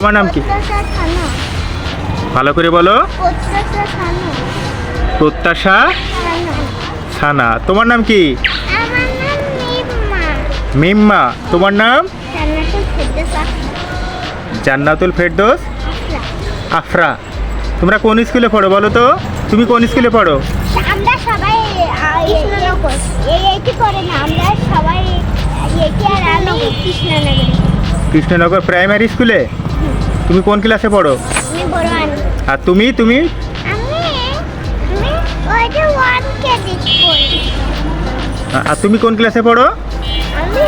তোমার নাম কি? ভালো করে বলো। প্রত্যাশা সানা তোমার নাম কি? মিম্মা তোমার নাম? জান্নাতুল ফেরদোস আফরা তোমরা কোন স্কুলে পড়ো বলো তো? তুমি কোন স্কুলে পড়ো? আমরা সবাই না আমরা কৃষ্ণনগর প্রাইমারি স্কুলে? তুমি কোন ক্লাসে পড়ো? আমি বড় আনি আর তুমি তুমি? আমি আমি ওই যে ওয়ান কে পড়ি আর তুমি কোন ক্লাসে পড়ো? আমি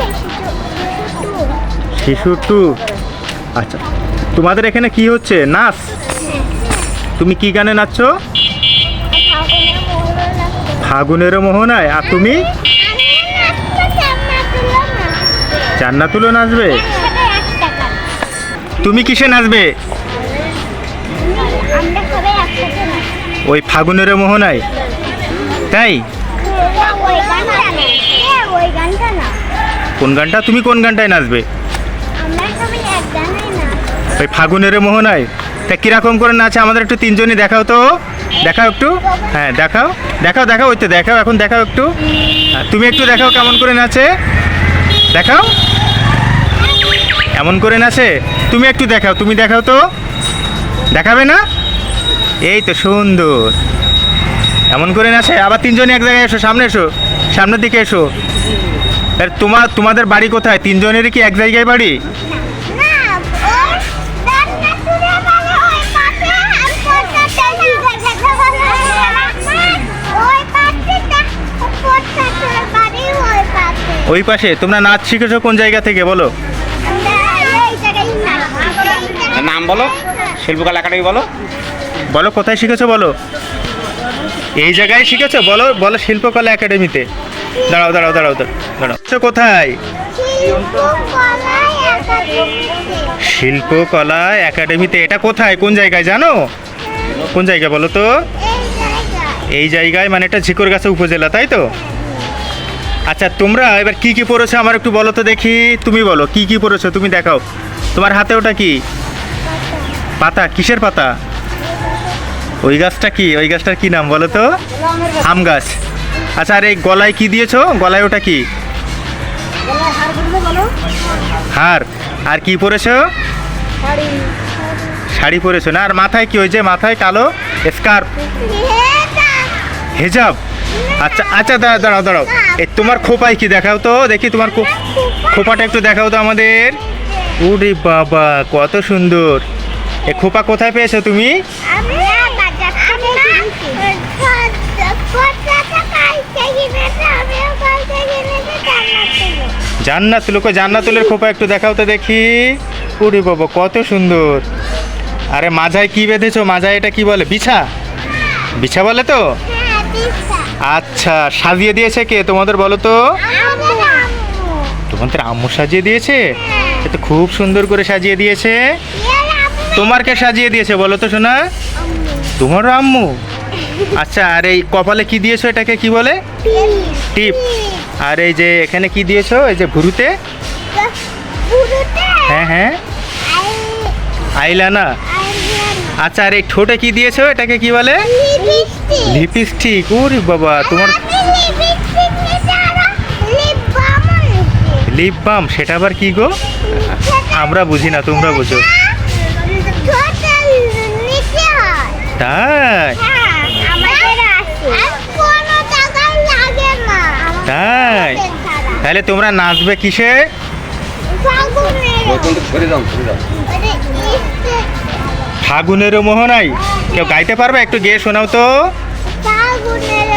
শিশু টু আচ্ছা তোমাদের এখানে কি হচ্ছে? নাচ? তুমি কি গানে নাচছো? ফাগুনেরও মোহনায়। আর তুমি? জান্নাতুলও নাচবে? তুমি কিসে নাচবে। ওই ফাগুনের মোহনায় তাই? কোন গানটা? তুমি কোন গানটায় নাচবে? ওই ফাগুনের মোহনায় তা কীরকম করে নাচে? আমাদের একটু তিনজনই দেখাও তো। দেখাও একটু। হ্যাঁ দেখাও। দেখাও দেখাও ওই তো দেখাও এখন দেখাও একটু। হ্যাঁ, তুমি একটু দেখাও কেমন করে নাচে। দেখাও। এমন করে নাচে? তুমি একটু দেখাও তুমি দেখাও তো। দেখাবে না? এই তো সুন্দর। এমন করে নাচে? আবার তিনজনই এক জায়গায় এসো সামনে এসো সামনের দিকে এসো। আর তোমার তোমাদের বাড়ি কোথায়? তিনজনেরই কি এক জায়গায় বাড়ি? ওই পাশে তোমরা নাচ শিখেছো কোন জায়গা থেকে বলো। নাম বলো শিল্পকলা একাডেমি বলো। বলো কোথায় শিখেছো বলো? এই জায়গায় শিখেছো? বলো বলো শিল্পকলা একাডেমিতে। দাঁড়াও দাঁড়াও দাঁড়াও দাঁড়াও আচ্ছা, কোথায়? শিল্পকলা একাডেমিতে। এটা কোথায়? কোন জায়গায় জানো? কোন জায়গা বলো তো? এই জায়গায় এই জায়গায় মানে এটা ঝিকরগাছা উপজেলা তাই তো? আচ্ছা তোমরা এবার কি কি পড়েছো? আমার একটু বলো তো দেখি। তুমি বলো কি কি পড়েছো? তুমি দেখাও। তোমার হাতে ওটা কি? পাতা, কিসের পাতা? ওই গাছটা কি? ওই গাছটার কি নাম বলো তো? আম গাছ। আচ্ছা আর এই গলায় কি দিয়েছ? গলায় ওটা কি? হার আর কি পরেছো? শাড়ি পরেছো না? আর মাথায় কি ওই যে মাথায় কালো? স্কার্ফ। হেজাব। আচ্ছা আচ্ছা দাঁড়াও দাঁড়াও দাঁড়াও। এই তোমার খোপায় কি দেখাও তো? দেখি তোমার খোপাটা একটু দেখাও তো আমাদের। উরে বাবা, কত সুন্দর। এ খোপা কোথায় পেয়েছ তুমি? জান্নাত লোক জান্নাতুলের খোপা একটু দেখাও তো দেখি। উরে বাবা কত সুন্দর। আরে মাঝায় কি বেঁধেছো? মাঝায় এটা কি বলে? বিছা? বিছা বলে তো? হ্যাঁ আচ্ছা সাজিয়ে দিয়েছে কে? তোমাদের বলো তো। তোমাদের আম্মু সাজিয়ে দিয়েছে? এ তো খুব সুন্দর করে সাজিয়ে দিয়েছে। আম্মু তোমার কে সাজিয়ে দিয়েছে, বলো তো শোনা তোমার আম্মু? আচ্ছা আর এই কপালে কি দিয়েছ এটাকে, কি বলে? টিপ। আর এই যে এখানে কি দিয়েছ? এই যে ভুরুতে? হ্যাঁ হ্যাঁ। আইলানা। আচ্ছা আর এই ঠোঁটে কি দিয়েছ? এটাকে কি বলে? লিপস্টিক। ওরে বাবা, তোমার লিপ বাম। সেটা আবার কি গো? আমরা বুঝি না, তোমরা বুঝো। তাই? হ্যাঁ তাই? তাহলে তোমরা নাচবে কিসে? ফাগুনের মোহনাই কেউ গাইতে পারবে? একটু গিয়ে শোনাও তো। ফাগুনের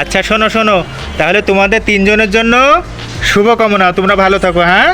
আচ্ছা শোনো শোনো। তাহলে তোমাদের তিনজনের জন্য শুভকামনা। তোমরা ভালো থাকো হ্যাঁ?